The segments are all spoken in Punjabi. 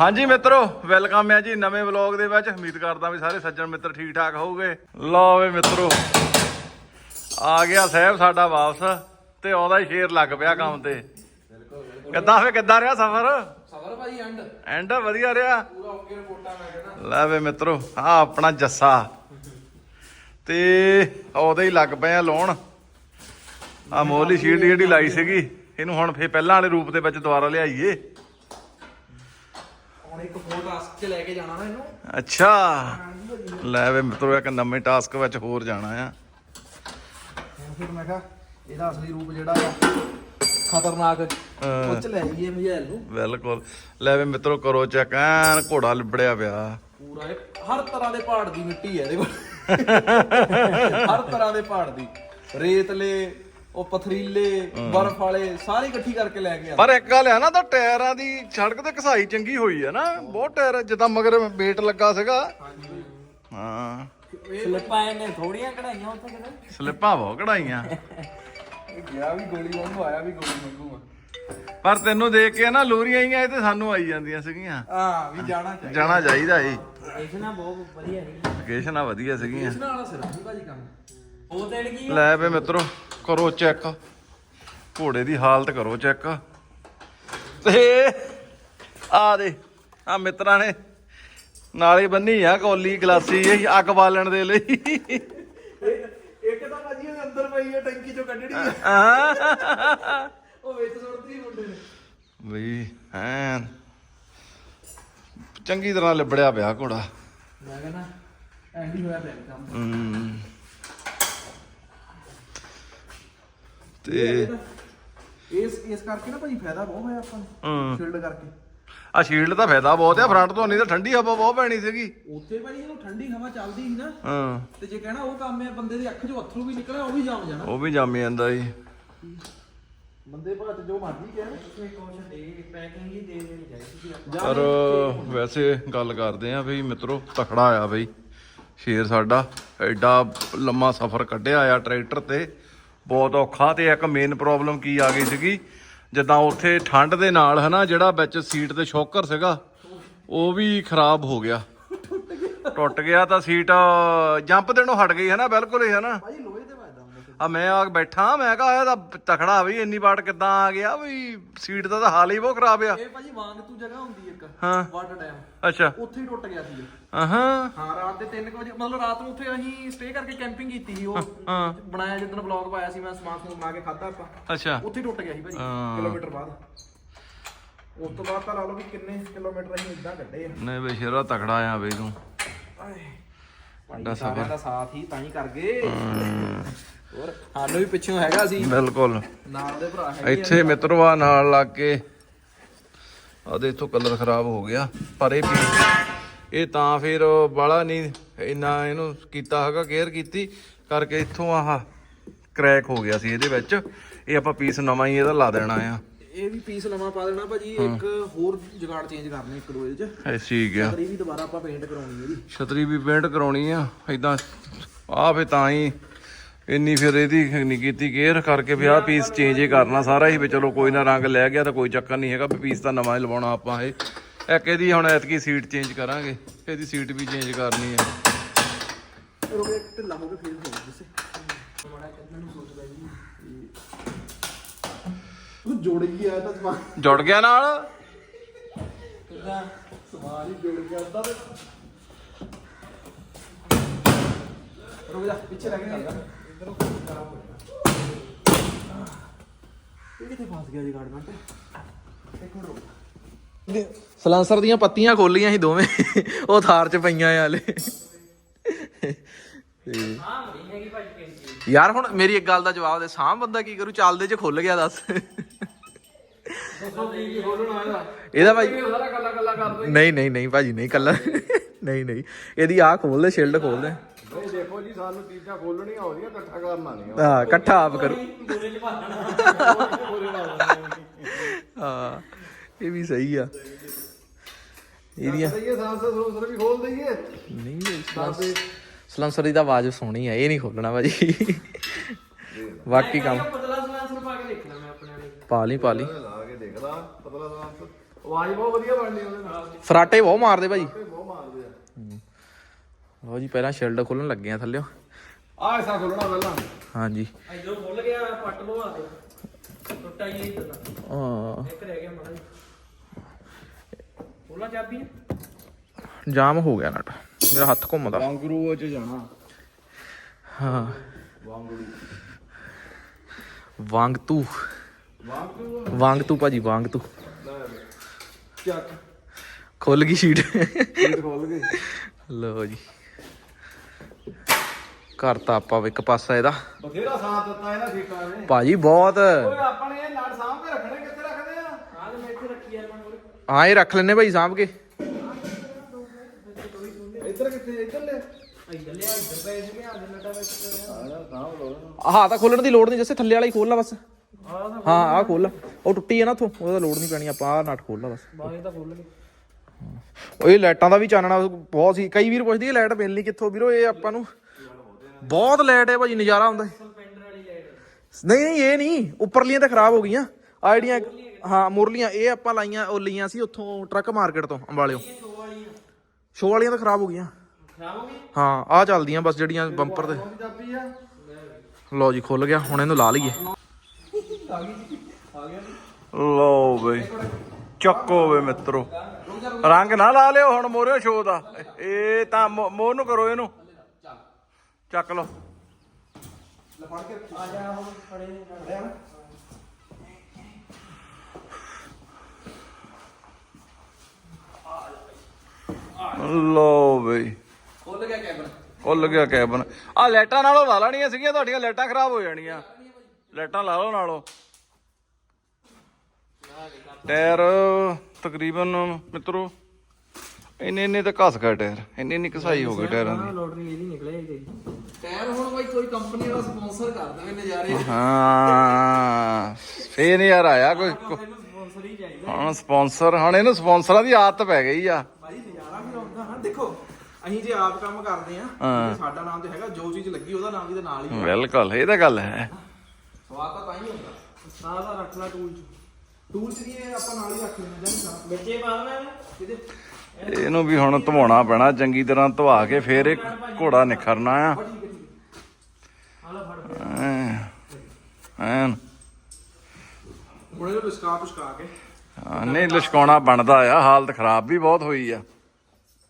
ਹਾਂਜੀ ਮਿੱਤਰੋ ਵੈਲਕਮ ਹੈ ਜੀ ਨਵੇਂ ਵਲੌਗ ਦੇ ਵਿੱਚ। ਉਮੀਦ ਕਰਦਾ ਵੀ ਸਾਰੇ ਸੱਜਣ ਮਿੱਤਰ ਠੀਕ ਠਾਕ ਹੋਊਗੇ। ਲਓ ਵੇ ਮਿੱਤਰੋ ਆ ਗਿਆ ਸਾਹਿਬ ਸਾਡਾ ਵਾਪਸ ਤੇ ਆਉਂਦਾ ਹੀ ਸ਼ੇਰ ਲੱਗ ਪਿਆ ਕੰਮ ਤੇ। ਕਿੱਦਾਂ ਫੇ ਕਿੱਦਾਂ ਰਿਹਾ ਸਫ਼ਰ? ਸਬਰ ਭਾਈ ਐਂਡ ਐਂਡ ਵਧੀਆ ਰਿਹਾ? ਪੂਰਾ ਓਕੇ ਰਿਪੋਰਟਾਂ ਮੈਂ ਕਹਿੰਦਾ। ਲੈ ਵੇ ਮਿੱਤਰੋ ਆ ਆਪਣਾ ਜੱਸਾ। ਤੇ ਉਹਦੇ ਹੀ ਲੱਗ ਪਏ ਆ ਲਾਉਣ ਆ ਮੋਲੀ ਸ਼ੀਟ ਜਿਹੜੀ ਲਾਈ ਸੀਗੀ ਇਹਨੂੰ ਹੁਣ ਫੇ ਪਹਿਲਾਂ ਵਾਲੇ ਰੂਪ ਦੇ ਵਿੱਚ ਦੁਬਾਰਾ ਲਿਆਈਏ। ਹੁਣ ਇੱਕ ਫੋਰ ਟਾਸਕ 'ਚ ਲੈ ਕੇ ਜਾਣਾ ਨਾ ਇਹਨੂੰ। ਅੱਛਾ। ਲੈ ਵੇ ਮਿੱਤਰੋ ਇੱਕ ਨਵੇਂ ਟਾਸਕ ਵਿੱਚ ਹੋਰ ਜਾਣਾ ਆ। ਫਿਰ ਮੈਂ ਕਿਹਾ ਇਹਦਾ ਅਸਲੀ ਰੂਪ ਜਿਹੜਾ ਆ ਖਤਰਨਾਕ ਉਹ 'ਚ ਲੈ ਜਾਈਏ ਮਜੈਲ ਨੂੰ। ਬਿਲਕੁਲ। ਲੈ ਵੇ ਮਿੱਤਰੋ ਕਰੋ ਚੈੱਕ ਐਨ ਘੋੜਾ ਲਿਬੜਿਆ ਪਿਆ। ਪੂਰਾ ਇਹ ਹਰ ਤਰ੍ਹਾਂ ਦੇ ਪਹਾੜ ਦੀ ਮਿੱਟੀ ਹੈ ਇਹਦੇ ਕੋਲ। ਹਰ ਤਰ੍ਹਾਂ ਦੇ ਪਹਾੜ ਦੀ। ਰੇਤਲੇ ਉਹ ਪਥਰੀਲੇ ਬਰਫ ਵਾਲੇ ਸਾਰੀ ਇਕੱਠੀ ਕਰਕੇ ਲੈ ਕੇ ਆ ਪਰ ਇੱਕ ਗੱਲ ਹੈ ਨਾ ਤਾਂ ਟਾਇਰਾਂ ਦੀ ਸੜਕ ਤੇ ਘਸਾਈ ਚੰਗੀ ਹੋਈ ਹੈ ਨਾ। ਬਹੁਤ ਟਾਇਰ ਜਿੱਦਾਂ ਮਗਰ ਵੇਟ ਲੱਗਾ ਸੀਗਾ। ਹਾਂ। ਸਲਿੱਪਾਂ ਇਹਨੇ ਥੋੜੀਆਂ ਕਢਾਈਆਂ ਉੱਥੇ ਕਿਤੇ। ਸਲਿੱਪਾਂ ਬਹੁਤ ਕਢਾਈਆਂ। ਗਿਆ ਵੀ ਗੋਲੀ ਵਾਂਗੂ ਆਇਆ ਵੀ ਗੋਲੀ ਵਾਂਗੂ ਪਰ ਤੈਨੂੰ ਦੇਖ ਕੇ ਨਾ ਲੋਰੀਆਂ ਆਈਆਂ ਇਹ ਤੇ ਸਾਨੂੰ ਆਈ ਜਾਂਦੀਆਂ ਸੀਗੀਆਂ। ਹਾਂ ਵੀ ਜਾਣਾ ਚਾਹੀਦਾ। ਜਾਣਾ ਚਾਹੀਦਾ ਸੀ ਦੇਖਣਾ ਬਹੁਤ ਵਧੀਆ ਰਹੀ। ਲੋਕੇਸ਼ਨਾਂ ਵਧੀਆ ਸੀਗੀਆਂ। ਇਸ ਨਾਲ ਸਿਰ ਨਹੀਂ ਭਾਜੀ ਕੰਮ। ਉਹ ਤੇ ਕੀ ਲੈ ਵੇ ਮਿੱਤਰੋ ਕਰੋ ਚੈੱਕ। ਘੋੜੇ ਦੀ ਹਾਲਤ ਕਰੋ ਚੈੱਕ। ਤੇ ਆ ਦੇ ਆ ਮਿੱਤਰਾਂ ਨੇ ਨਾਲੇ ਬੰਨੀ ਆ ਕੋਲੀ ਗਲਾਸੀ ਇਹ ਅੱਗ ਬਾਲਣ ਦੇ ਲਈ। ਇੱਕ ਤਾਂ ਭਾਜੀ ਅੰਦਰ ਪਈ ਹੈ ਟੈਂਕੀ ਚੋਂ ਕੱਢਣੀ ਆ। ਵਿੱਚ ਸੁੱਟਦੀ ਮੁੰਡੇ ਨੇ। ਬਈ ਐਨ। ਚੰਗੀ ਤਰ੍ਹਾਂ ਲਿਬੜਿਆ ਪਿਆ ਘੋੜਾ। ਮੈਂ ਕਹਿੰਦਾ ਐਂਡੀ ਹੋਇਆ ਪਿਆ ਕੰਮ। ਹਮ। ਤੇ ਇਸ ਇਸ ਕਰਕੇ ਨਾ ਭਾਜੀ ਫਾਇਦਾ ਬਹੁਤ ਹੋਇਆ ਆਪਾਂ ਨੂੰ ਸ਼ੀਲਡ ਕਰਕੇ। ਆ ਸ਼ੀਲਡ ਦਾ ਫਾਇਦਾ ਬਹੁਤ ਆ ਫਰੰਟ ਤੋਂ ਨਹੀਂ ਤਾਂ ਠੰਡੀ ਹਵਾ ਬਹੁਤ ਪੈਣੀ ਸੀਗੀ। ਉੱਥੇ ਭਾਜੀ ਇਹਨੂੰ ਠੰਡੀ ਹਵਾ ਚੱਲਦੀ ਸੀ ਨਾ ਹਾਂ। ਤੇ ਜੇ ਕਹਿਣਾ ਉਹ ਕੰਮ ਹੈ ਬੰਦੇ ਦੀ ਅੱਖ ਚੋਂ ਅਥਰੂ ਵੀ ਨਿਕਲਿਆ ਉਹ ਵੀ ਜਮ ਜਾਣਾ। ਉਹ ਵੀ ਜੰਮ ਜਾਂਦਾ ਜੀ ਬੰਦੇ ਭਾਤ ਜੋ ਮਰਜ਼ੀ ਕਹਿਣ। ਉਸਨੇ ਕੁਛ ਦੇ ਪੈਕਿੰਗ ਹੀ ਦੇ ਦੇਣੀ ਚਾਹੀਦੀ ਪਰ ਵੈਸੇ ਗੱਲ ਕਰਦੇ ਆ ਬਈ ਮਿੱਤਰੋ ਤਕੜਾ ਆ ਬਈ ਸ਼ੇਰ ਸਾਡਾ। ਐਡਾ ਲੰਮਾ ਸਫ਼ਰ ਕੱਢਿਆ ਆ ਟਰੈਕਟਰ ਤੇ। ਬਹੁਤ ਔਖਾ ਤੇ ਇੱਕ ਮੇਨ ਪ੍ਰੋਬਲਮ ਕੀ ਆ ਗਈ ਸੀਗੀ ਜਿੱਦਾਂ ਉੱਥੇ ਠੰਡ ਦੇ ਨਾਲ ਹਨਾ ਜਿਹੜਾ ਵਿੱਚ ਸੀਟ ਤੇ ਸ਼ੌਕਰ ਸੀਗਾ ਉਹ ਵੀ ਖਰਾਬ ਹੋ ਗਿਆ। ਟੁੱਟ ਗਿਆ। ਤਾਂ ਸੀਟ ਜੰਪ ਦੇਣੋਂ ਹਟ ਗਈ ਹਨਾ ਬਿਲਕੁਲ ਹੀ ਹਨਾ। ਭਾਜੀ ਲੋਹੇ ਸੀ ਆ ਮੈਂ ਆ ਕੇ ਬੈਠਾ ਮੈਂ ਕਿਹਾ ਇਹ ਤਾਂ ਤਕੜਾ ਵੀ ਇੰਨੀ ਵਾਟ ਕਿੱਦਾਂ ਆ ਗਿਆ ਵੀ ਸੀਟ ਦਾ ਤਾਂ ਹਾਲ ਹੀ ਬਹੁਤ ਖਰਾਬ ਆ। ਇਹ ਭਾਜੀ ਵਾਂਗ ਤੂੰ ਜਗ੍ਹਾ ਹੁੰਦੀ ਇੱਕ ਹਾਂ। ਵਾਟਰ ਡੈਮ ਅੱਛਾ। ਉੱਥੇ ਹੀ ਟੁੱਟ ਗਿਆ ਸੀ ਇਹ। ਹਾਂ ਹਾਂ ਰਾਤ ਦੇ 3 ਵਜੇ ਮਤਲਬ ਰਾਤ ਨੂੰ ਉੱਥੇ ਅਸੀਂ ਸਟੇ ਕਰਕੇ ਕੈਂਪਿੰਗ ਕੀਤੀ ਸੀ ਉਹ। ਹਾਂ ਬਣਾਇਆ ਜਿੱਦਣ ਵਲੌਗ ਪਾਇਆ ਸੀ ਮੈਂ ਸਮਾਨ ਸਮੂਨ ਬਣਾ ਕੇ ਖਾਦਾ ਆਪਾਂ। ਅੱਛਾ। ਉੱਥੇ ਟੁੱਟ ਗਿਆ ਸੀ ਭਾਜੀ ਹਾਂ। ਕਿਲੋਮੀਟਰ ਬਾਅਦ। ਉਸ ਤੋਂ ਬਾਅਦ ਤਾਂ ਲਾ ਲਓ ਵੀ ਕਿੰਨੇ ਕਿਲੋਮੀਟਰ ਅਸੀਂ ਇਦਾਂ ਕੱਢੇ ਆ। ਨਹੀਂ ਬਈ ਸ਼ੇਰਾ ਤਕੜਾ ਆ ਬਈ ਤੂੰ। ਵੱਡਾ ਸਾਰਿਆਂ ਦਾ ਸਾਥ ਹੀ ਤਾਂ ਹੀ ਕਰ ਗਏ ਹੋਰ ਸਾਨੂੰ ਵੀ ਪਿੱਛੋਂ ਹੈਗਾ ਸੀ। ਬਿਲਕੁਲ। ਨਾਲ ਦੇ ਭਰਾ ਹੈਗੇ ਇੱਥੇ ਮਿੱਤਰੋ ਆ ਨਾਲ ਲੱਗ ਕੇ ਆਦੇ ਇਥੋਂ ਕਲਰ ਖਰਾਬ ਹੋ ਗਿਆ ਪਰ ਇਹ ਇਹ ਤਾਂ ਫਿਰ ਬਾਲਾ ਨਹੀਂ ਇੰਨਾ ਇਹਨੂੰ ਕੀਤਾ ਹੈਗਾ ਕੇਅਰ ਕੀਤੀ ਕਰਕੇ ਇੱਥੋਂ ਆਹ ਕ੍ਰੈਕ ਹੋ ਗਿਆ ਸੀ ਇਹਦੇ ਵਿੱਚ। ਇਹ ਆਪਾਂ ਪੀਸ ਨਵਾਂ ਹੀ ਇਹਦਾ ਲਾ ਦੇਣਾ ਆ। ਇਹ ਵੀ ਪੀਸ ਲਵਾਂ ਪਾ ਦੇਣਾ ਭਾਜੀ ਇੱਕ ਹੋਰ ਜੁਗਾੜ ਚੇਂਜ ਕਰਨੇ ਇੱਕ ਦੋ ਇਹਦੇ ਚ। ਇਹ ਠੀਕ ਆ। ਇਹ ਵੀ ਦੁਬਾਰਾ ਆਪਾਂ ਪੇਂਟ ਕਰਾਉਣੀ ਇਹਦੀ ਛਤਰੀ ਵੀ ਪੇਂਟ ਕਰਾਉਣੀ ਆ ਇਦਾਂ ਆ ਫੇ ਤਾਂ ਹੀ ਇੰਨੀ ਫਿਰ ਇਹਦੀ ਨਹੀਂ ਕੀਤੀ ਕੇਅਰ ਕਰਕੇ ਵੀ ਆਹ ਪੀਸ ਚੇਂਜ ਹੀ ਕਰਨਾ ਸਾਰਾ ਹੀ ਵੀ ਚਲੋ ਕੋਈ ਨਾ ਰੰਗ ਲੈ ਗਿਆ ਤਾਂ ਕੋਈ ਚੱਕਰ ਨਹੀਂ ਹੈਗਾ ਵੀ ਪੀਸ ਤਾਂ ਨਵਾਂ ਹੀ ਲਵਾਉਣਾ ਆਪਾਂ ਇਹ। ਇੱਕ ਇਹਦੀ ਹੁਣ ਐਤਕੀ ਸੀਟ ਚੇਂਜ ਕਰਾਂਗੇ ਇਹਦੀ ਸੀਟ ਵੀ ਚੇਂਜ ਕਰਨੀ ਆ। ਰੋਗੇ ਢਿੱਲਾ ਹੋ ਕੇ ਫੇਰ ਹੋ ਜਿਸੇ ਬੜਾ ਕਿੰਨਾ ਨੂੰ ਸੋਚਦਾ ਜੀ ਉਹ ਜੋੜ ਗਿਆ ਤਾਂ ਸਮਾਨ ਜੁੜ ਗਿਆ ਨਾਲ? ਸਮਾਨ ਹੀ ਜੋੜ ਗਿਆ ਅੱਧਾ ਤੇ। ਰੁਕ ਜਾ ਪਿੱਛੇ ਲੱਗ ਗਿਆ ਇਧਰੋਂ ਖਰਾਬ ਹੋ ਜਾਣਾ ਇਹ ਕਿੱਥੇ ਫਸ ਗਿਆ ਜੀ ਗਾਰਡ ਘੰਟੇ ਇੱਕ ਮਿੰਟ ਰੁਕ ਸਲਾਂਸਰ ਦੀਆਂ ਪੱਤੀਆਂ ਖੋਲੀਆਂ ਸੀ ਦੋਵੇਂ। ਉਹ ਥਾਰ ਚ ਪਈਆਂ ਆ ਹਲੇ। ਯਾਰ ਹੁਣ ਮੇਰੀ ਇੱਕ ਗੱਲ ਦਾ ਜਵਾਬ ਦੇ ਸਾਹ ਬੰਦਾ ਕੀ ਕਰੂ? ਚੱਲਦੇ ਚ ਖੁੱਲ ਗਿਆ ਦੱਸ। ਇਹਦਾ ਭਾਈ ਨਹੀਂ ਨਹੀਂ ਨਹੀਂ ਭਾਜੀ ਨਹੀਂ ਕੱਲਾ। ਨਹੀਂ ਨਹੀਂ। ਇਹਦੀ ਆਹ ਖੋਲ ਦੇ ਸ਼ੀਲਡ ਖੋਲ ਦੇ। ਨਹੀਂ ਦੇਖੋ ਜੀ ਸਾਨੂੰ ਚੀਜ਼ਾਂ ਖੋਲਣੀਆਂ ਆਉਂਦੀਆਂ ਇਕੱਠਾ ਕਰਨਾ ਨਹੀਂ ਹਾਂ ਇਕੱਠਾ ਆਪ ਕਰੂ। ਹਾਂ ਇਹ ਵੀ ਸਹੀ ਆ। ਇਹਦੀਆਂ ਦਈਏ ਸਾਂਸਰ ਸਰੂਸਰ ਵੀ ਖੋਲ ਦਈਏ। ਨਹੀਂ ਸਲੈਂਸਰ ਦੀ ਤਾਂ ਆਵਾਜ਼ ਸੋਹਣੀ ਆ ਇਹ ਨਹੀਂ ਖੋਲਣਾ ਭਾਜੀ। ਬਾਕੀ ਕੰਮ। ਪਤਲਾ ਸਲਾਂਸਰ ਪਾ ਕੇ ਦੇਖਣਾ ਮੈਂ ਆਪਣੇ ਵਾਲੇ। ਪਾ ਲਈ ਪਾ ਲਈ। ਲਾ ਕੇ ਦੇਖਦਾ ਪਤਲਾ ਸਾਂਸ ਆਵਾਜ਼ ਬਹੁਤ ਵਧੀਆ ਬਣਨੀ ਉਹਦੇ ਨਾਲ। ਫਰਾਟੇ ਬਹੁਤ ਮਾਰਦੇ ਭਾਜੀ। ਬਹੁਤ ਮਾਰਦੇ ਆ। ਲਓ ਜੀ ਪਹਿਲਾਂ ਸ਼ਿਲਡ ਖੋਲਣ ਲੱਗੇ ਆ ਥੱਲਿਓ। ਆ ਐਸਾ ਖੋਲਣਾ ਪਹਿਲਾਂ। ਹਾਂਜੀ। ਇਧਰੋਂ ਖੁੱਲ ਗਿਆ ਪੱਟ ਲੋ ਆ ਦੇ। ਟੁੱਟਾ ਹੀ ਇੱਕ ਰਹਿ ਗਿਆ ਮਾੜਾ ਖੋਲਾ ਚਾਬੀ। ਜਾਮ ਹੋ ਗਿਆ ਨਟ। ਮੇਰਾ ਹੱਥ ਘੁੰਮਦਾ। ਵਾਂਗਰੂ ਚ ਜਾਣਾ। ਹਾਂ। ਵਾਂਗਰੂ। ਵਾਂਗ ਤੂ ਵਾਂਗ ਤੂ ਭਾਜੀ ਵਾਂਗ ਤੂ। ਚੱਕ ਖੁੱਲ ਗਈ ਸ਼ੀਟ ਸੀਟ ਖੋਲ ਗਈ ਲਓ ਜੀ। ਕਰਤਾ ਆਪਾਂ ਇੱਕ ਪਾਸਾ ਇਹਦਾ। ਬਥੇਰਾ ਸਾਥ ਦਿੱਤਾ ਇਹਨਾਂ ਸੀਟਾਂ ਨੇ। ਭਾਜੀ ਬਹੁਤ। ਓਏ ਆਪਣੇ ਇਹ ਨਟ ਸਾਂਭ ਕੇ ਰੱਖਣੇ ਕਿੱਥੇ ਰੱਖਦੇ ਆ? ਆਹ ਤੇ ਮੈਂ ਇੱਥੇ ਰੱਖੀ ਆ ਇਹਨਾਂ ਕੋਲ ਹਾਂ ਇਹ ਰੱਖ ਲੈਨੇ ਭਾਈ ਸਾਂਭ ਕੇ। ਇੱਧਰ ਕਿੱਥੇ ਇੱਧਰ ਲੈ ਇੱਧਰ ਲਿਆ ਇੱਧਰ ਪੈ ਸੀਗੇ ਆ ਦੇ ਨਟਾ ਵਿੱਚ ਪਿਆ। ਆਣਾ ਸਾਂਭ ਲੋ ਆਹ ਤਾਂ ਖੋਲਣ ਦੀ ਲੋੜ ਨਹੀਂ ਜੈਸੇ ਥੱਲੇ ਵਾਲਾ ਹੀ ਖੋਲ ਲਾ ਬਸ। ਆਹ ਤਾਂ ਹਾਂ ਆਹ ਖੋਲ ਲਾ। ਉਹ ਟੁੱਟੀ ਹੈ ਨਾ ਉਥੋਂ ਉਹਦਾ ਲੋੜ ਨਹੀਂ ਪੈਣੀ ਆਪਾਂ ਆਹ ਨਟ ਖੋਲ ਲਾ ਬਸ। ਬਾਹਰ ਤਾਂ ਖੁੱਲ ਗਏ ਉਹ ਇਹ ਲਾਈਟਾਂ ਦਾ ਵੀ ਚਾਨਣਾ ਬਹੁਤ ਸੀ। ਕਈ ਵੀਰ ਪੁੱਛਦੀ ਇਹ ਲਾਈਟ ਮਿਲਣੀ ਕਿੱਥੋਂ? ਵੀਰੋ ਇਹ ਆਪਾਂ ਨੂੰ ਬਹੁਤ ਲਾਈਟ ਹੈ ਭਾਜੀ ਨਜ਼ਾਰਾ ਆਉਂਦਾ। ਹੈ। ਨਹੀਂ ਨਹੀਂ ਇਹ ਨਹੀਂ। ਉੱਪਰਲੀਆਂ ਤਾਂ ਖਰਾਬ ਹੋ ਗਈਆਂ। ਆਹ ਜਿਹੜੀਆਂ ਹਾਂ ਮੁਰਲੀਆਂ ਇਹ ਆਪਾਂ ਲਾਈਆਂ ਉਹ ਲਈਆਂ ਸੀ ਉੱਥੋਂ ਟਰੱਕ ਮਾਰਕੀਟ ਤੋਂ ਅੰਬਾਲਿਓ। ਸ਼ੋ ਵਾਲੀ ਸ਼ੋ ਵਾਲੀਆਂ ਤਾਂ ਖਰਾਬ ਹੋ ਗਈਆਂ। ਖਰਾਬ ਹੋ ਗਈ ਹਾਂ ਆਹ ਚੱਲਦੀਆਂ ਬਸ ਜਿਹੜੀਆਂ ਬੰਪਰ ਤੇ। ਆ। ਲਓ ਜੀ ਖੁੱਲ ਗਿਆ ਹੁਣ ਇਹਨੂੰ ਲਾ ਲਈਏ। ਲਓ ਬਈ ਚੱਕੋ ਵੇ ਮਿੱਤਰੋ। ਰੰਗ ਨਾ ਲਾ ਲਿਓ ਹੁਣ ਮੋਰਿਓ ਸ਼ੋ ਦਾ। ਇਹ ਤਾਂ ਮੋਰ ਨੂੰ ਕਰੋ ਇਹਨੂੰ। ਚੱਕ ਲਓ। ਆ ਜਾ ਹੁਣ ਖੜੇ ਖੜੇ ਲੋ ਬਈ। ਖੁੱਲ ਗਿਆ ਕੈਬਨ। ਖੁੱਲ ਗਿਆ ਕੈਬਨ। ਆ ਲਾਈਟਾਂ ਨਾਲੋਂ ਲਾ ਲੈਣੀਆਂ ਸੀਗੀਆਂ ਤੁਹਾਡੀਆਂ ਲਾਈਟਾਂ ਖਰਾਬ ਹੋ ਜਾਣੀਆਂ। ਲਾਈਟਾਂ ਲਾ ਲਓ ਨਾਲੋਂ। ਟਾਇਰ ਤਕਰੀਬਨ ਮਿੱਤਰੋ ਇੰਨੇ ਇੰਨੇ ਤਾਂ ਘਸ ਗਿਆ ਟਾਇਰ। ਇੰਨੇ ਇੰਨੀ ਘਸਾਈ ਹੋ ਗਈ ਟਾਇਰਾਂ ਦੀ। ਲੋਟਰੀ ਨਿਕਲੇ ਟਾਇਰ ਹੁਣ ਬਾਈ ਕੋਈ ਕੰਪਨੀ ਵਾਲਾ ਸਪਾਂਸਰ ਕਰ ਦੇਵੇ ਨਜ਼ਾਰੇ। ਹਾਂ ਫੇਰ ਯਾਰ ਆਇਆ ਕੋਈ। ਸਪਾਂਸਰ ਹੀ ਚਾਹੀਦਾ। ਸਪਾਂਸਰ ਹੁਣ ਇਹਨੂੰ ਸਪਾਂਸਰਾਂ ਦੀ ਆਦਤ ਪੈ ਗਈ ਆ। ਭਾਈ ਨਜ਼ਾਰਾ ਵੀ ਆਉਂਦਾ ਹਾਂ ਦੇਖੋ ਅਸੀਂ ਜੇ ਆਪ ਕੰਮ ਕਰਦੇ ਆ। ਸਾਡਾ ਨਾਮ ਤੇ ਹੈਗਾ ਜੋ ਚੀਜ਼ ਲੱਗੀ ਉਹਦਾ ਨਾਮ ਵੀ ਤੇ ਨਾਲ ਹੀ ਬਿਲਕੁਲ ਇਹ ਤਾਂ ਗੱਲ ਹੈ। ਸਵਾਦ ਤਾਂ ਤਾਂ ਹੀ ਹੁੰਦਾ। ਸਾਹ ਦਾ ਰੱਖ ਲੈ ਟੂਲ ਚ। ਟੂਲ ਚ ਇਹ ਆਪਾਂ ਨਾਲ ਹੀ ਰੱਖ ਲੈਣਾ ਜਾਂ ਵਿੱਚੇ ਪਾ ਦੇਣਾ ਕਿਤੇ ਇਹਨੂੰ ਵੀ ਹੁਣ ਧਵਾਉਣਾ ਪੈਣਾ ਚੰਗੀ ਤਰ੍ਹਾਂ ਧਵਾ ਕੇ ਫੇਰ ਇਹ ਘੋੜਾ ਨਿਖਰਨਾ ਆ। ਐਨ ਕੇ ਹਾਂ, ਨਹੀਂ ਲਿਸ਼ਕਾਉਣਾ ਬਣਦਾ ਆ ਹਾਲਤ ਖਰਾਬ ਵੀ ਬਹੁਤ ਹੋਈ ਆ।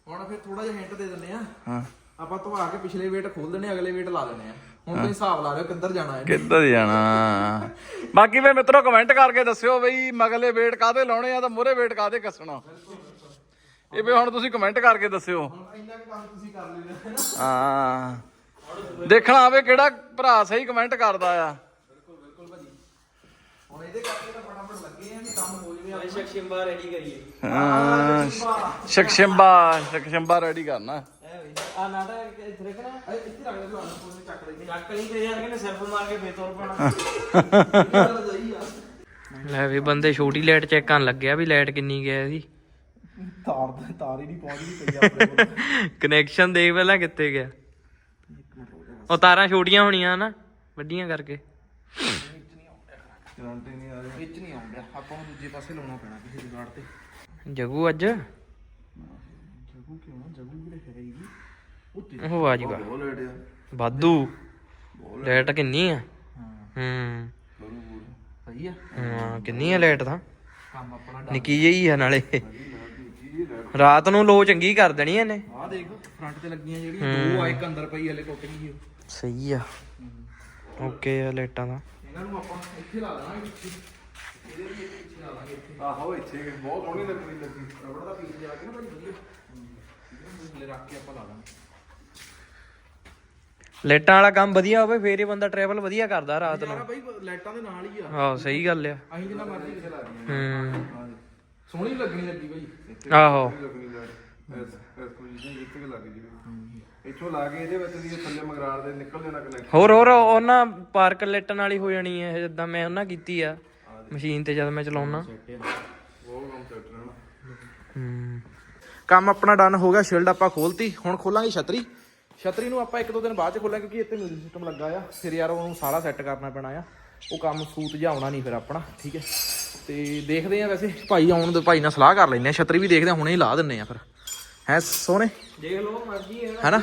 ਹੁਣ ਫਿਰ ਥੋੜਾ ਜਿਹਾ ਹਿੰਟ ਦੇ ਦਿੰਦੇ ਆ। ਹਾਂ। ਆਪਾਂ ਧਵਾ ਕੇ ਪਿਛਲੇ ਵੇਟ ਖੋਲ ਦਿੰਨੇ ਅਗਲੇ ਵੇਟ ਲਾ ਦਿੰਨੇ ਆ। ਹੁਣ ਤੁਸੀਂ ਹਿਸਾਬ ਲਾ ਲਿਓ ਕਿੱਧਰ ਜਾਣਾ ਹੈ। ਕਿੱਧਰ ਜਾਣਾ? ਬਾਕੀ ਵੇ ਮਿੱਤਰੋ ਕਮੈਂਟ ਕਰਕੇ ਦੱਸਿਓ ਬਈ ਮਗਲੇ ਵੇਟ ਕਾਦੇ ਲਾਉਣੇ ਆ ਤਾਂ ਮੂਰੇ ਵੇਟ ਕਾਦੇ ਕੱਸਣਾ? ਇਹ ਵੀ ਹੁਣ ਤੁਸੀਂ ਕਮੈਂਟ ਕਰਕੇ ਦੱਸਿਓ। ਇੰਨਾ ਕੁ ਕੰਮ ਤੁਸੀਂ ਕਰ ਲੈਣਾ ਹਾਂ। ਦੇਖਣਾ ਆਵੇ ਕਿਹੜਾ ਭਰਾ ਸਹੀ ਕਮੈਂਟ ਕਰਦਾ ਆ। ਹੁਣ ਇਹਦੇ ਕਰਕੇ ਤਾਂ ਫਟਾਫਟ ਲੱਗੇ ਆ ਵੀ ਕੰਮ ਹੋ ਜਵੇ ਸ਼ਕਸ਼ਿੰਬਾ ਰੈਡੀ ਕਰੀਏ। ਹਾਂ ਸ਼ਕਸ਼ੰਬਾ। ਸ਼ਕਸ਼ੰਬਾ ਰੈਡੀ ਕਰਨਾ। ਐ ਬਈ ਆ ਨਾਟਾ ਇੱਥੇ ਰੱਖਣਾ ਇੱਥੇ ਰੱਖ ਦੇ ਤੁਹਾਨੂੰ ਫੋਨ ਚੱਕ ਲੈਂਦੇ ਚੱਕ ਨਹੀਂ ਤੇ ਯਾਰ ਕਹਿੰਦੇ ਸਿਰਫ ਮਾਰ ਕੇ ਫੇਰ ਤੁਰ ਪੈਣਾ ਆ ਜਾਈ ਆ ਲੈ ਵੀ ਬੰਦੇ ਛੋਟੀ ਲਾਈਟ ਚੈੱਕ ਕਰਨ ਲੱਗਿਆ ਵੀ ਲਾਈਟ ਕਿੰਨੀ ਗਿਆ ਇਹਦੀ ਤਾਰ ਤਾਰ ਹੀ ਨਹੀਂ ਪਹੁੰਚਦੀ ਪਈ ਆਪਣੇ ਕੋਲ ਕਨੈਕਸ਼ਨ ਦੇਖ ਪਹਿਲਾਂ ਕਿੱਥੇ ਗਿਆ ਉਹ ਤਾਰਾਂ ਛੋਟੀਆਂ ਹੋਣੀਆਂ ਨਾ ਵੱਡੀਆਂ ਕਰਕੇ ਗਾਰੰਟੀ ਨਹੀਂ ਆ ਰਹੀ ਵਿੱਚ ਨਹੀਂ ਆਉਂਦਾ ਆਪਾਂ ਨੂੰ ਦੂਜੇ ਪਾਸੇ ਲਾਉਣਾ ਪੈਣਾ ਕਿਸੇ ਜੁਗਾੜ ਤੇ ਜਗੂ ਅੱਜ ਜਗੂ ਕਿਉਂ ਨਾ ਜਗੂ ਵੀ ਤਾਂ ਹੈਗੀ ਉੱਤੇ ਉਹ ਆ ਜੀ ਵਾ। ਬਹੁਤ ਲੇਟ ਆ। ਵਾਧੂ। ਲਾਈਟ ਕਿੰਨੀ ਆ? ਹੂੰ। ਸਹੀ ਆ। ਹਾਂ ਕਿੰਨੀ ਆ ਲਾਈਟ ਤਾਂ? ਕੰਮ ਆਪਣਾ ਨਿੱਕੀ ਜਿਹੀ ਆ ਨਾਲੇ। ਰਾਤ ਨੂੰ ਲੋ ਚੰਗੀ ਕਰ ਦੇਣੀ ਇਹਨੇ। ਆ ਦੇਖ ਫਰੰਟ ਤੇ ਲੱਗੀਆਂ ਜਿਹੜੀਆਂ ਦੋ ਆ ਇੱਕ ਅੰਦਰ ਪਈ ਹਲੇ ਟੁੱਟ ਗਈ। ਸਹੀ ਆ। ਓਕੇ ਆ ਲਾਈਟਾਂ ਦਾ। ਇਹਨਾਂ ਨੂੰ ਆਪਾਂ ਇੱਥੇ ਲਾ ਦੇਣਾ ਵਿੱਚ ਇਹਦੇ ਵੀ ਪਿੱਛੇ ਲਾ ਦਾਂਗੇ ਇੱਥੇ। ਆਹੋ ਇੱਥੇ ਬਹੁਤ ਸੋਹਣੀ ਲੱਗਣੀ ਲੱਗੀ। ਰਬੜ ਦਾ ਪੀਸ ਜਾ ਕੇ ਨਾ ਬੜੀ ਵਧੀਆ। ਇਹਨੂੰ ਥੱਲੇ ਰੱਖ ਕੇ ਆਪਾਂ ਲਾ ਦਾਂਗੇ। ਲਾਈਟਾਂ ਵਾਲਾ ਕੰਮ ਵਧੀਆ ਹੋਵੇ ਫੇਰ ਇਹ ਬੰਦਾ ਟਰੈਵਲ ਵਧੀਆ ਕਰਦਾ ਰਾਤ ਨੂੰ। ਯਾਰ ਬਾਈ ਲਾਈਟਾਂ ਦੇ ਨਾਲ ਹੀ ਆ। ਆਹ ਸਹੀ ਗੱਲ ਆ। ਅਸੀਂ ਜਿੰਨਾ ਮਰਜ਼ੀ ਕਿਤੇ ਲਾ ਦਈਏ। ਹੂੰ। ਸੋਹਣੀ ਲੱਗਣੀ ਲੱਗੀ ਬਾਈ। ਆਹੋ। ਲੱਗਣੀ ਲੱਗ। ਇਸ ਇਸ ਪੋਜੀਸ਼ਨ ਜਿੱਥੇ ਕਿ ਲੱਗ ਜੀ ਇੱਥੋਂ ਲਾ ਕੇ ਇਹਦੇ ਵਿੱਚ ਦੀ ਇਹ ਥੱਲੇ ਮਗਰਾੜ ਦੇ ਨਿਕਲ ਜਾਣਾ ਕਨੈਕਸ਼ਨ ਹੋਰ ਹੋਰ ਉਹਨਾਂ ਪਾਰਕ ਲਾਈਟਾਂ ਵਾਲੀ ਹੋ ਜਾਣੀ ਹੈ ਜਿੱਦਾਂ ਮੈਂ ਉਹਨਾਂ ਕੀਤੀ ਆ। ਮਸ਼ੀਨ ਤੇ ਜਦ ਮੈਂ ਚਲਾਉਣਾ ਉਹ ਕੰਮ ਸੈੱਟ ਰਹਿਣਾ ਹੂੰ। ਕੰਮ ਆਪਣਾ ਡਨ ਹੋ ਗਿਆ ਸ਼ੀਲਡ ਆਪਾਂ ਖੋਲਤੀ। ਹੁਣ ਖੋਲਾਂਗੇ ਛਤਰੀ। ਛਤਰੀ ਨੂੰ ਆਪਾਂ ਇੱਕ ਦੋ ਦਿਨ ਬਾਅਦ ਚ ਖੋਲਾਂਗੇ ਕਿਉਂਕਿ ਇੱਥੇ ਮਿਊਜ਼ਿਕ ਸਿਸਟਮ ਲੱਗਾ ਆ। ਫਿਰ ਯਾਰ ਉਹਨੂੰ ਸਾਰਾ ਸੈੱਟ ਕਰਨਾ ਪੈਣਾ ਆ। ਉਹ ਕੰਮ ਸੂਤ ਜਿਹਾ ਆਉਣਾ ਨਹੀਂ ਫਿਰ ਆਪਣਾ ਠੀਕ ਹੈ। ਤੇ ਦੇਖਦੇ ਆ ਵੈਸੇ ਭਾਈ ਆਉਣ ਦੇ ਭਾਈ ਨਾਲ ਸਲਾਹ ਕਰ ਲੈਂਦੇ ਆ। ਛਤਰੀ ਵੀ ਦੇਖਦੇ ਆ ਹੁਣੇ ਹੀ ਲਾ ਦਿੰਨੇ ਆ ਫਿਰ। ਹੈ ਸੋਹਣੇ? ਦੇਖ ਲਓ ਮਰਜ਼ੀ ਹੈ। ਹੈਨਾ?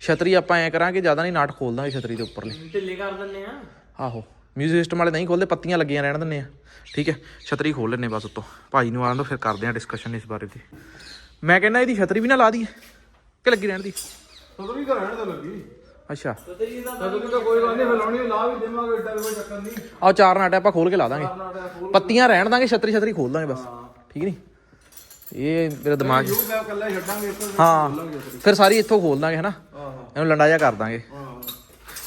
ਛਤਰੀ ਆਪਾਂ ਐ ਕਰਾਂਗੇ ਜ਼ਿਆਦਾ ਨਹੀਂ ਨਾਟ ਖੋਲ ਦਾਂਗੇ ਛਤਰੀ ਦੇ ਉੱਪਰਲੇ। ਢਿੱਲੇ ਕਰ ਦਿੰਨੇ ਆ। ਆਹੋ ਮਿਊਜ਼ਿਕ ਸਿਸਟਮ ਵਾਲੇ ਨਹੀਂ ਖੋਲਦੇ ਪੱਤੀਆਂ ਲੱਗੀਆਂ ਰਹਿਣ ਦਿੰਨੇ ਆ। ਠੀਕ ਹੈ ਛਤਰੀ ਖੋਲ ਲੈਨੇ ਬਸ ਉੱਤੋਂ। ਭਾਈ ਨੂੰ ਆਉਣ ਦੋ ਫਿਰ ਕਰਦੇ ਆ ਡਿਸਕਸ਼ਨ ਇਸ ਬਾਰੇ ਤੇ। ਮੈਂ ਕਹਿੰਦਾ ਇਹਦੀ ਛਤਰੀ ਵੀ ਨਾ ਲਾ ਦਈਏ ਕਿ ਲੱਗੀ ਰਹਿਣ ਦੀ? ਸਤਰੀ ਤਾਂ ਰਹਿਣ ਤੇ ਲੱਗੀ। ਅੱਛਾ। ਸਤਰੀ ਤਾਂ ਕੋਈ ਗੱਲ ਨਹੀਂ ਫਿਰ ਲਾਉਣੀ ਲਾ ਵੀ ਦੇਵਾਂਗੇ ਏਡਾ ਕੋਈ ਚੱਕਰ ਨਹੀਂ। ਆਹ ਚਾਰ ਨਾਟੇ ਆਪਾਂ ਖੋਲ ਕੇ ਲਾ ਦਾਂਗੇ। ਪੱਤੀਆਂ ਰਹਿਣ ਦਾਂਗੇ ਛਤਰੀ ਛਤਰੀ ਖੋਲ ਦਾਂਗੇ ਬਸ। ਠੀਕ ਨਹੀਂ ਇਹ ਮੇਰਾ ਦਿਮਾਗ ਯੂ ਕੱਲਾ ਛੱਡਾਂਗੇ ਹਾਂ। ਫਿਰ ਸਾਰੀ ਇੱਥੋਂ ਖੋਲ ਦਾਂਗੇ ਹਨਾ? ਇਹਨੂੰ ਲੰਡਾ ਜਿਹਾ ਕਰ ਦਾਂਗੇ।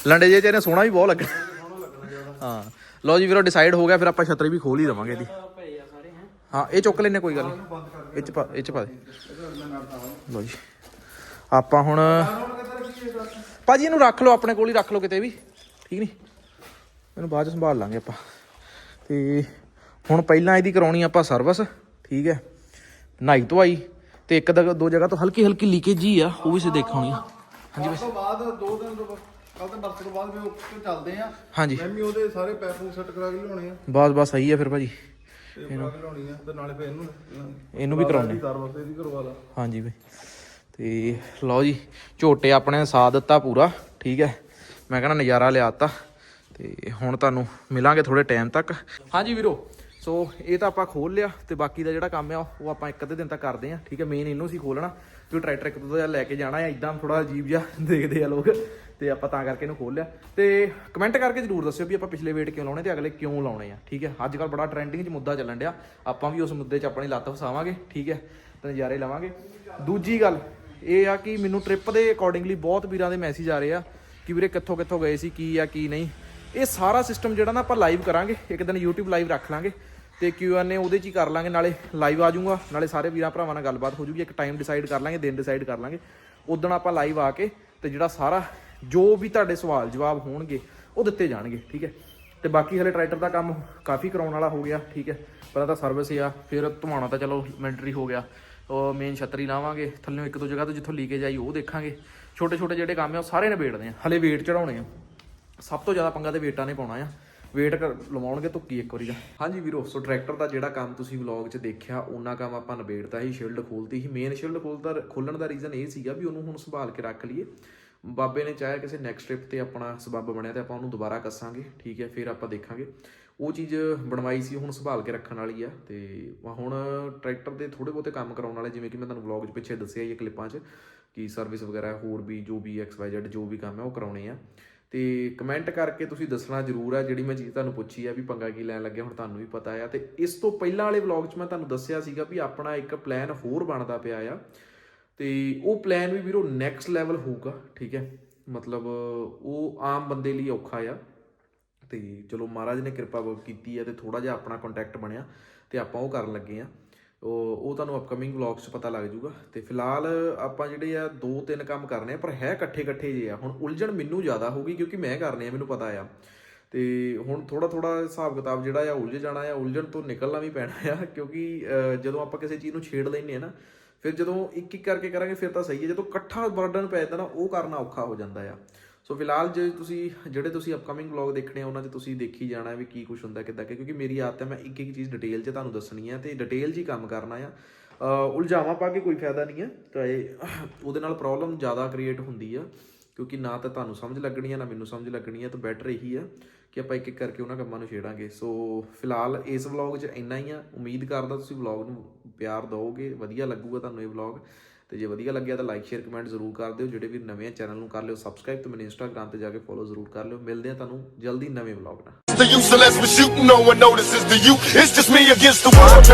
ਲੰਡੇ ਜੇ ਚ ਇਹਨੇ ਸੋਹਣਾ ਵੀ ਬਹੁਤ ਲੱਗਣਾ। ਹਾਂ। ਲਓ ਜੀ ਵੀਰੋ ਡਿਸਾਈਡ ਹੋ ਗਿਆ ਫਿਰ ਆਪਾਂ ਛਤਰੀ ਵੀ ਖੋਲ ਹੀ ਦਵਾਂਗੇ ਇਹਦੀ। ਹੈ। ਇਹ ਚੁੱਕ ਲੈਨੇ ਕੋਈ ਗੱਲ ਨਹੀਂ ਇਹ ਚ ਪਾ ਇਹ ਚ ਪਾ ਦੇ। ਲਓ ਜੀ। ਆਪਾਂ ਹੁਣ ਭਾਜੀ ਇਹਨੂੰ ਰੱਖ ਲਓ ਆਪਣੇ ਕੋਲ ਹੀ ਰੱਖ ਲਓ ਕਿਤੇ ਵੀ। ਠੀਕ ਨਹੀਂ ਇਹਨੂੰ ਬਾਅਦ ਚ ਸੰਭਾਲ ਲਾਂਗੇ ਆਪਾਂ। ਤੇ ਹੁਣ ਪਹਿਲਾਂ ਇਹਦੀ ਕਰਾਉਣੀ ਆਪਾਂ ਸਰਵਿਸ ਠੀਕ ਹੈ? ਨਹਾਈ ਧੁਆਈ ਤੇ ਇੱਕ ਦ- ਦੋ ਜਗ੍ਹਾ ਤੋਂ ਹਲਕੀ ਹਲਕੀ ਲੀਕੇਜ ਜੀ ਆ ਉਹ ਵੀ ਸੇ ਦੇਖਾਉਣੀ ਆ। ਹਾਂਜੀ ਤੋਂ ਬਾਅਦ ਦੋ ਦਿਨ ਤੋਂ ਕੱਲ ਤੇ ਬਰਸ ਤੋਂ ਬਾਅਦ ਵੀ ਉੱਤੇ ਚੱਲਦੇ ਆ। ਹਾਂਜੀ। ਮੈਂ ਵੀ ਉਹਦੇ ਸਾਰੇ ਪੈਪ ਸੈੱਟ ਕਰਾ ਕੇ ਲਿਆਉਣੇ ਆ। ਬਸ ਬਸ ਸਹੀ ਆ ਫਿਰ ਭਾਜੀ। ਤੇ ਕਰਾ ਕੇ ਲਿਆਉਣੀ ਆ ਤੇ ਨਾਲੇ ਫੇਰ ਇਹਨੂੰ ਇਹਨੂੰ ਵੀ ਕਰਾਉਣੇ ਸਰਵਿਸ ਇਹਦੀ ਕਰਵਾ ਲਾ। ਹਾਂਜੀ ਬਈ। ਤੇ ਲਓ ਜੀ, ਝੋਟੇ ਆਪਣੇ ਸਾਥ ਦਿੱਤਾ ਪੂਰਾ, ਠੀਕ ਹੈ। ਮੈਂ ਕਹਿੰਦਾ ਨਜ਼ਾਰਾ ਲਿਆਤਾ ਤੇ ਹੁਣ ਤੁਹਾਨੂੰ ਮਿਲਾਂਗੇ ਥੋੜੇ ਟਾਈਮ ਤੱਕ। ਹਾਂਜੀ ਵੀਰੋ, ਸੋ ਇਹ ਤਾਂ ਆਪਾਂ ਖੋਲ ਲਿਆ ਤੇ ਬਾਕੀ ਦਾ ਜਿਹੜਾ ਕੰਮ ਆ, ਉਹ ਆਪਾਂ ਇੱਕ ਅੱਧੇ ਦਿਨ ਤੱਕ ਕਰਦੇ ਆ ਠੀਕ ਹੈ। ਮੇਨ ਇਹਨੂੰ ਸੀ ਖੋਲਣਾ ਕਿਉਂ ਟਰੈਕਟਰ ਇੱਕ ਤੋਂ ਲੈ ਕੇ ਜਾਣਾ ਆ ਇਦਾਂ ਥੋੜਾ ਅਜੀਬ ਜਿਹਾ ਦੇਖਦੇ ਆ ਲੋਕ, ਤੇ ਆਪਾਂ ਤਾਂ ਕਰਕੇ ਇਹਨੂੰ ਖੋਲ ਲਿਆ। ਤੇ ਕਮੈਂਟ ਕਰਕੇ ਜਰੂਰ ਦੱਸਿਓ ਵੀ ਆਪਾਂ ਪਿਛਲੇ ਵੇਟ ਕਿਉਂ ਲਾਉਣੇ ਤੇ ਅਗਲੇ ਕਿਉਂ ਲਾਉਣੇ ਆ, ਠੀਕ ਹੈ। ਅੱਜ ਕੱਲ ਬੜਾ ਟ੍ਰੈਂਡਿੰਗ 'ਚ ਮੁੱਦਾ ਚੱਲਣ ਡਿਆ, ਆਪਾਂ ਵੀ ਉਸ ਮੁੱਦੇ 'ਚ ਆਪਣੀ ਲੱਤ ਫਸਾਵਾਂਗੇ ਠੀਕ ਹੈ, ਤੇ ਨਜ਼ਾਰੇ ਲਵਾਂਗੇ। ਦੂਜੀ ਗੱਲ ਇਹ ਆ ਕਿ ਮੈਨੂੰ ਟ੍ਰਿਪ ਦੇ ਅਕੋਰਡਿੰਗਲੀ ਬਹੁਤ ਵੀਰਾਂ ਦੇ ਮੈਸੇਜ ਆ ਰਹੇ ਆ ਕਿ ਵੀਰੇ ਕਿੱਥੋਂ ਕਿੱਥੋਂ ਗਏ ਸੀ, ਕੀ ਆ, ਕੀ ਨਹੀਂ। ਇਹ ਸਾਰਾ ਸਿਸਟਮ ਜਿਹੜਾ ਨਾ ਆਪਾਂ ਲਾਈਵ ਕਰਾਂਗੇ, ਇੱਕ ਦਿਨ YouTube ਲਾਈਵ ਰੱਖ ਲਾਂਗੇ ਤੇ Q&A ਉਹਦੇ 'ਚ ਹੀ ਕਰ ਲਾਂਗੇ, ਨਾਲੇ ਲਾਈਵ ਆ ਜਾਊਗਾ, ਨਾਲੇ ਸਾਰੇ ਵੀਰਾਂ ਭਰਾਵਾਂ ਨਾਲ ਗੱਲਬਾਤ ਹੋ ਜੂਗੀ ਇੱਕ ਟਾਈਮ ਡਿਸਾਈਡ ਕਰ ਲਾਂਗੇ, ਦਿਨ ਡਿਸਾਈਡ ਕਰ ਲਾਂਗੇ। ਉਦੋਂ ਆਪਾਂ ਲਾਈਵ ਆ ਕੇ ਤੇ ਜਿਹੜਾ ਸਾਰਾ ਜੋ ਵੀ ਤੁਹਾਡੇ ਸਵਾਲ ਜਵਾਬ ਹੋਣਗੇ, ਉਹ ਦਿੱਤੇ ਜਾਣਗੇ, ਠੀਕ ਹੈ। ਤੇ ਬਾਕੀ ਹਲੇ ਟਰੈਕਟਰ ਦਾ ਕੰਮ ਕਾਫੀ ਕਰਾਉਣ ਵਾਲਾ ਹੋ ਗਿਆ, ਠੀਕ ਹੈ। ਪਹਿਲਾਂ ਤਾਂ ਸਰਵਿਸ ਆ, ਫਿਰ ਧੁਮਾਣਾ ਤਾਂ ਚਲੋ ਮੈਂਟਰੀ ਹੋ ਗਿਆ। ਉਹ ਮੇਨ ਛਤਰੀ ਲਾਵਾਂਗੇ, ਥੱਲੇ ਇੱਕ ਦੋ ਜਗ੍ਹਾ ਤੋਂ ਜਿੱਥੋਂ ਲੀਕੇਜ ਆਈ, ਉਹ ਦੇਖਾਂਗੇ। ਛੋਟੇ ਛੋਟੇ ਜਿਹੜੇ ਕੰਮ ਆ, ਉਹ ਸਾਰੇ ਨਿਬੇੜਦੇ ਆ। ਹਲੇ weight ਚੜਾਉਣੇ ਆ। ਸਭ ਤੋਂ ਜ਼ਿਆਦਾ ਪੰਗਾ ਤੇ ਵੇਟਾਂ ਨੇ ਪਾਉਣਾ ਆ। ਵੇਟ ਕਰ, ਲਵਾਉਣਗੇ ਧੁੱਕੀ ਇੱਕ ਵਾਰੀ ਦਾ। ਹਾਂਜੀ ਵੀਰੋ, ਸੋ ਟਰੈਕਟਰ ਦਾ ਜਿਹੜਾ ਕੰਮ ਤੁਸੀਂ ਵਲੌਗ 'ਚ ਦੇਖਿਆ, ਉਹਨਾਂ ਕੰਮ ਆਪਾਂ ਨਿਬੇੜਤਾ ਸੀ ਸ਼ੀਲਡ ਖੋਲਤੀ ਸੀ। ਮੇਨ ਸ਼ੀਲਡ ਖੋਲਦਾ ਖੋਲਣ ਦਾ ਰੀਜ਼ਨ ਇਹ ਸੀਗਾ ਵੀ ਉਹਨੂੰ ਹੁਣ ਸੰਭਾਲ ਕੇ ਰੱਖ ਲਈਏ। ਬਾਬੇ ਨੇ ਚਾਹਿਆ ਕਿਸੇ ਨੈਕਸਟ ਟ੍ਰਿਪ ਤੇ ਆਪਣਾ ਸਬੱਬ ਬਣਿਆ ਤੇ ਆਪਾਂ ਉਹਨੂੰ ਦੁਬਾਰਾ ਕੱਸਾਂਗੇ, ਠੀਕ ਹੈ, ਫਿਰ ਆਪਾਂ ਦੇਖਾਂਗੇ। ਉਹ ਚੀਜ਼ ਬਣਵਾਈ ਸੀ, ਹੁਣ ਸੰਭਾਲ ਕੇ ਰੱਖਣ ਵਾਲੀ ਆ। ਤੇ ਹੁਣ ਟਰੈਕਟਰ ਦੇ ਥੋੜੇ ਬਹੁਤੇ ਕੰਮ ਕਰਾਉਣ ਵਾਲੇ, ਜਿਵੇਂ ਕਿ ਮੈਂ ਤੁਹਾਨੂੰ ਵਲੌਗ 'ਚ ਪਿੱਛੇ ਦੱਸਿਆ ਹੀ ਕਲਿੱਪਾਂ 'ਚ, ਕਿ ਸਰਵਿਸ ਵਗੈਰਾ ਹੋਰ ਵੀ ਜੋ ਵੀ ਐਕਸ ਵਾਈ ਜ਼ੈਡ ਜੋ ਵੀ ਕੰਮ ਹੈ ਉਹ ਕਰਾਉਣੇ ਆ। ਤੇ ਕਮੈਂਟ ਕਰਕੇ ਤੁਸੀਂ ਦੱਸਣਾ ਜ਼ਰੂਰ ਆ, ਜਿਹੜੀ ਮੈਂ ਚੀਜ਼ ਤੁਹਾਨੂੰ ਪੁੱਛੀ ਆ ਵੀ ਪੰਗਾ ਕੀ ਲੈਣ ਲੱਗਿਆ, ਹੁਣ ਤੁਹਾਨੂੰ ਵੀ ਪਤਾ ਆ। ਤੇ ਇਸ ਤੋਂ ਪਹਿਲਾਂ ਵਾਲੇ ਵਲੌਗ 'ਚ ਮੈਂ ਤੁਹਾਨੂੰ ਦੱਸਿਆ ਸੀਗਾ ਵੀ ਆਪਣਾ ਇੱਕ ਪਲਾਨ ਹੋਰ ਬਣਦਾ ਪਿਆ ਆ। ਤੇ ਉਹ ਪਲਾਨ ਵੀ ਵੀਰੋ ਨੈਕਸਟ ਲੈਵਲ ਹੋਊਗਾ, ਠੀਕ ਹੈ? ਮਤਲਬ ਉਹ ਆਮ ਬੰਦੇ ਲਈ ਔਖਾ ਆ। ਤੇ ਚਲੋ ਮਹਾਰਾਜ ਨੇ ਕਿਰਪਾ ਕੀਤੀ ਹੈ ਤੇ ਥੋੜਾ ਜਿਹਾ ਆਪਣਾ ਕੰਟੈਕਟ ਬਣਿਆ ਤੇ ਆਪਾਂ ਉਹ ਕਰਨ ਲੱਗੇ ਆ ਉਹ ਉਹ ਤੁਹਾਨੂੰ ਅਪਕਮਿੰਗ ਵਲੌਗਸ 'ਚ ਪਤਾ ਲੱਗ ਜਾਊਗਾ। ਤੇ ਫਿਲਹਾਲ ਆਪਾਂ ਜਿਹੜੇ ਆ ਦੋ ਤਿੰਨ ਕੰਮ ਕਰਨੇ ਆ, ਪਰ ਹੈ ਇਕੱਠੇ ਇਕੱਠੇ ਜੇ ਆ। ਹੁਣ ਉਲਝਣ ਮੈਨੂੰ ਜ਼ਿਆਦਾ ਹੋਊਗੀ ਕਿਉਂਕਿ ਮੈਂ ਕਰਨੇ ਆ, ਮੈਨੂੰ ਪਤਾ ਆ। ਤੇ ਹੁਣ ਥੋੜਾ ਥੋੜਾ ਹਿਸਾਬ ਕਿਤਾਬ ਜਿਹੜਾ ਆ, ਉਲਝ ਜਾਣਾ ਆ, ਉਲਝਣ ਤੋਂ ਨਿਕਲਣਾ ਵੀ ਪੈਣਾ ਆ, ਕਿਉਂਕਿ ਜਦੋਂ ਆਪਾਂ ਕਿਸੇ ਚੀਜ਼ ਨੂੰ ਛੇੜ ਲੈਂਦੇ ਆ ਨਾ, ਫਿਰ ਜਦੋਂ ਇੱਕ ਇੱਕ ਕਰਕੇ ਕਰਾਂਗੇ, ਫਿਰ ਤਾਂ ਸਹੀ ਹੈ ਜਦੋਂ ਇਕੱਠਾ ਬਰਡਨ ਪੈ ਜਾਂਦਾ ਨਾ, ਉਹ ਕਰਨਾ ਔਖਾ ਹੋ ਜਾਂਦਾ ਆ। ਸੋ ਫਿਲਹਾਲ ਜੇ ਤੁਸੀਂ, ਜਿਹੜੇ ਤੁਸੀਂ ਅਪਕਮਿੰਗ ਵਲੌਗ ਦੇਖਣੇ ਆ, ਉਹਨਾਂ 'ਚ ਤੁਸੀਂ ਦੇਖੀ ਜਾਣਾ ਵੀ ਕੀ ਕੁਝ ਹੁੰਦਾ, ਕਿੱਦਾਂ ਕਿ ਕਿਉਂਕਿ ਮੇਰੀ ਆਦਤ ਹੈ, ਮੈਂ ਇੱਕ ਇੱਕ ਚੀਜ਼ ਡਿਟੇਲ 'ਚ ਤੁਹਾਨੂੰ ਦੱਸਣੀ ਹੈ ਤੇ ਡਿਟੇਲ 'ਚ ਹੀ ਕੰਮ ਕਰਨਾ ਆ। ਅਹ, ਉਲਝਾਵਾਂ ਪਾ ਕੇ ਕੋਈ ਫਾਇਦਾ ਨਹੀਂ ਹੈ ਤਾਂ ਇਹ ਉਹਦੇ ਨਾਲ ਪ੍ਰੋਬਲਮ ਜ਼ਿਆਦਾ ਕ੍ਰੀਏਟ ਹੁੰਦੀ ਆ, ਕਿਉਂਕਿ ਨਾ ਤਾਂ ਤੁਹਾਨੂੰ ਸਮਝ ਲੱਗਣੀ ਆ, ਨਾ ਮੈਨੂੰ ਸਮਝ ਲੱਗਣੀ ਆ, ਤਾਂ ਬੈਟਰ ਇਹੀ ਆ ਕਿ ਆਪਾਂ ਇੱਕ ਇੱਕ ਕਰਕੇ ਉਹਨਾਂ ਕੰਮਾਂ ਨੂੰ ਛੇੜਾਂਗੇ। ਸੋ ਫਿਲਹਾਲ ਇਸ ਵਲੌਗ 'ਚ ਇੰਨਾ ਹੀ ਆ। ਉਮੀਦ ਕਰਦਾ ਤੁਸੀਂ ਵਲੌਗ ਨੂੰ ਪਿਆਰ ਦਿਓਗੇ ਵਧੀਆ ਲੱਗੂਗਾ ਤੁਹਾਨੂੰ ਇਹ ਵਲੌਗ ਤੇ ਜੇ ਵਧੀਆ ਲੱਗਿਆ ਤਾਂ ਲਾਈਕ ਸ਼ੇਅਰ ਕਮੈਂਟ ਜ਼ਰੂਰ ਕਰ ਦਿਓ। ਜਿਹੜੇ ਵੀ ਨਵੇਂ ਚੈਨਲ ਨੂੰ ਕਰ ਲਿਓ। ਸਬਸਕ੍ਰਾਈਬ ਤੇ ਮੈਨੂੰ ਇੰਸਟਾਗ੍ਰam ਤੇ ਜਾ ਕੇ ਫੋਲੋ ਜ਼ਰੂਰ ਕਰ ਲਿਓ। ਮਿਲਦੇ ਆ ਤੁਹਾਨੂੰ ਜਲਦੀ ਨਵੇਂ ਵਲੌਗ ਨਾਲ। The you so let's be shooting, no one notices the you. It's just me against the world.